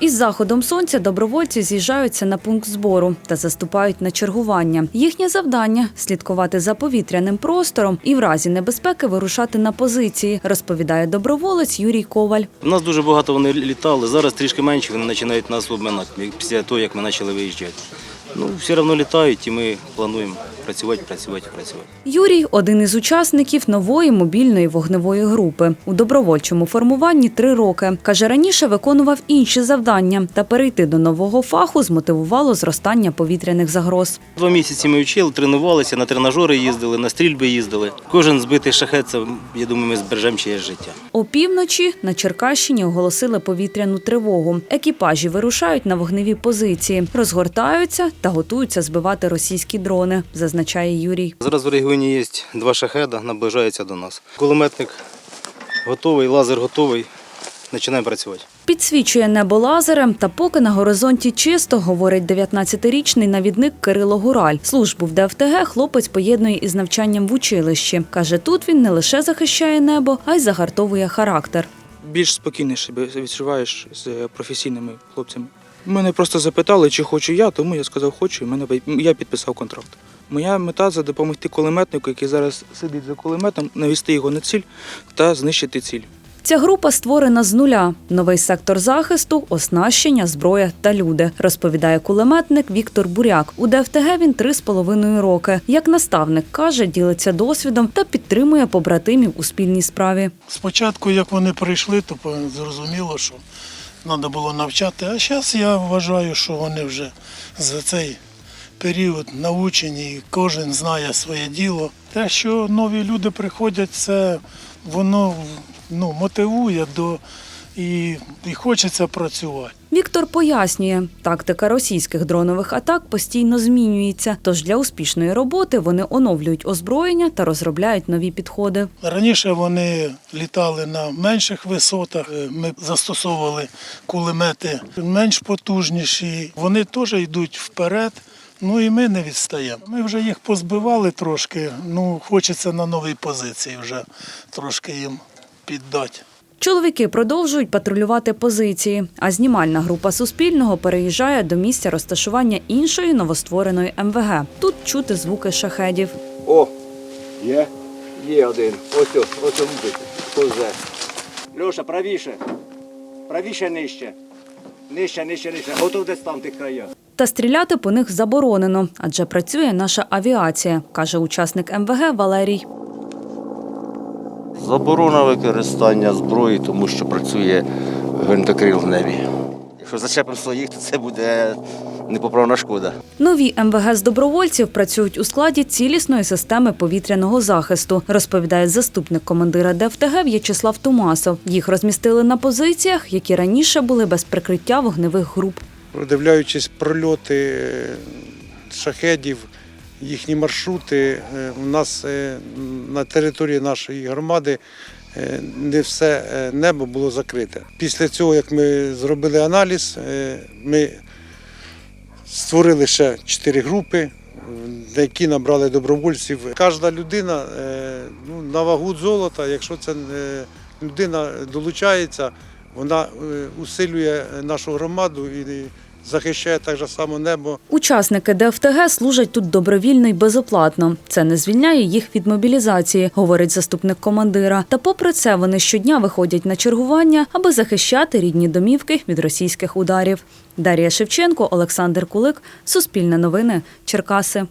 Із заходом сонця добровольці з'їжджаються на пункт збору та заступають на чергування. Їхнє завдання слідкувати за повітряним простором і в разі небезпеки вирушати на позиції, розповідає доброволець Юрій Коваль. У нас дуже багато вони літали. Зараз трішки менше вони починають нас обминати після того, як ми почали виїжджати. Ну, все одно літають, і ми плануємо працювати, працювати, працювати. Юрій один із учасників нової мобільної вогневої групи. У добровольчому формуванні три роки. Каже, раніше виконував інші завдання та перейти до нового фаху змотивувало зростання повітряних загроз. Два місяці ми вчили, тренувалися, на тренажери їздили, на стрільби їздили. Кожен збитий шахет, це, я думаю, ми збережемо чиєсь життя. Опівночі на Черкащині оголосили повітряну тривогу. Екіпажі вирушають на вогневі позиції, розгортаються та готуються збивати російські дрони, зазначає Юрій. Зараз в регіоні є два шахеда, наближаються до нас. Кулеметник готовий, лазер готовий. Починаємо працювати. Підсвічує небо лазером, та поки на горизонті чисто, говорить 19-річний навідник Кирило Гураль. Службу в ДФТГ хлопець поєднує із навчанням в училищі. Каже, тут він не лише захищає небо, а й загартовує характер. більш спокійніше відчуваєш з професійними хлопцями. Мене просто запитали, чи хочу я, тому я сказав, хочу, і мене я підписав контракт. Моя мета це допомогти кулеметнику, який зараз сидить за кулеметом, навести його на ціль та знищити ціль. Ця група створена з нуля. Новий сектор захисту, оснащення, зброя та люди, розповідає кулеметник Віктор Буряк. У ДФТГ він три з половиною роки. Як наставник каже, ділиться досвідом та підтримує побратимів у спільній справі. Спочатку, як вони прийшли, то зрозуміло, що треба було навчати. А зараз я вважаю, що вони вже за цей період навчені, і кожен знає своє діло. Те, що нові люди приходять, це воно ну, мотивує до і, і хочеться працювати. Віктор пояснює, тактика російських дронових атак постійно змінюється. Тож для успішної роботи вони оновлюють озброєння та розробляють нові підходи. Раніше вони літали на менших висотах. е, Ми застосовували кулемети менш потужніші. Вони теж йдуть вперед. Ну і ми не відстаємо. Ми вже їх позбивали трошки. Ну, хочеться на новій позиції вже трошки їм піддати. Чоловіки продовжують патрулювати позиції, а знімальна група Суспільного переїжджає до місця розташування іншої новоствореної МВГ. Тут чути звуки шахедів. О, є? Є один. Ось ось, ось. Повзе. Льоша, правіше. Правіше нижче. Нижче, нижче, нижче. Готов десь там тих краях. Та стріляти по них заборонено, адже працює наша авіація, каже учасник МВГ Валерій. Заборона використання зброї, тому що працює гвинтокрил в небі. Якщо зачепимо своїх, то це буде непоправна шкода. Нові МВГ з добровольців працюють у складі цілісної системи повітряного захисту, розповідає заступник командира ДФТГ В'ячеслав Тумасов. Їх розмістили на позиціях, які раніше були без прикриття вогневих груп. продивляючись прольоти шахедів, їхні маршрути, е, у нас е, на території нашої громади е, не все небо було закрите. Після цього, як ми зробили аналіз, ми створили ще чотири групи, які набрали добровольців. Кожна людина ну, на вагу золота, якщо ця е, людина долучається, вона усилює нашу громаду і захищає так же само небо. Учасники ДФТГ служать тут добровільно й безоплатно. Це не звільняє їх від мобілізації, говорить заступник командира. Та попри це вони щодня виходять на чергування, аби захищати рідні домівки від російських ударів. Дар'я Шевченко, Олександр Кулик, Суспільне новини, Черкаси.